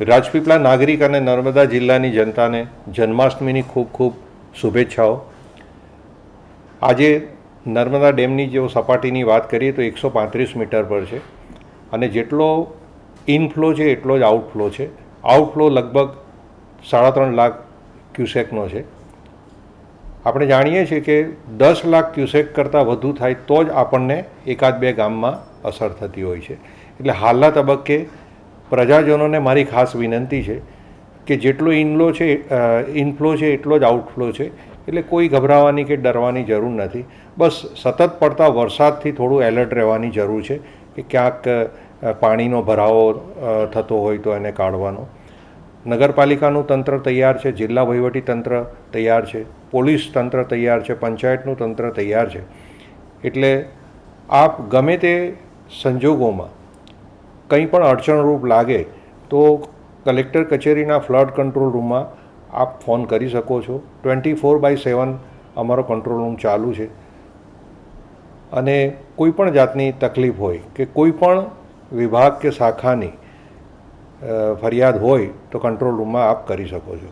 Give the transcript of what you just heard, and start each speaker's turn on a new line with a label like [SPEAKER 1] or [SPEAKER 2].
[SPEAKER 1] રાજપીપળા નાગરિક અને નર્મદા જિલ્લાની જનતાને જન્માષ્ટમીની ખૂબ ખૂબ શુભેચ્છાઓ. આજે નર્મદા ડેમની જો સપાટીની વાત કરીએ તો એકસો પાંત્રીસ મીટર પર છે અને જેટલો ઇનફ્લો છે એટલો જ આઉટફ્લો છે. આઉટફ્લો લગભગ સાડા ત્રણ લાખ ક્યુસેકનો છે. આપણે જાણીએ છીએ કે દસ લાખ ક્યુસેક કરતાં વધુ થાય તો જ આપણને એકાદ બે ગામમાં અસર થતી હોય છે. એટલે હાલના તબક્કે પ્રજાજનોને મારી ખાસ વિનંતી છે કે જેટલો ઇનફ્લો છે ઇનફ્લો છે, એટલો જ આઉટફ્લો છે. એટલે કોઈ ગભરાવાની કે ડરવાની જરૂર નથી. બસ સતત પડતા વરસાદથી થોડું એલર્ટ રહેવાની જરૂર છે કે ક્યાંક પાણીનો ભરાવો થતો હોય તો એને કાઢવાનો. નગરપાલિકાનું તંત્ર તૈયાર છે, જિલ્લા વહીવટી તંત્ર તૈયાર છે, પોલીસ તંત્ર તૈયાર છે, પંચાયતનું તંત્ર તૈયાર છે. એટલે આપ ગમે તે સંજોગોમાં કંઈ પણ અડચણરૂપ લાગે, તો કલેક્ટર કચેરીના ફ્લડ કંટ્રોલ રૂમમાં આપ ફોન કરી શકો છો. ટ્વેન્ટી ફોર બાય સેવન અમારો કંટ્રોલ રૂમ ચાલુ છે. અને કોઈ પણ જાતની તકલીફ હોય કે કોઈ પણ વિભાગ કે શાખાની ફરિયાદ હોય તો કંટ્રોલ રૂમમાં આપ કરી શકો છો.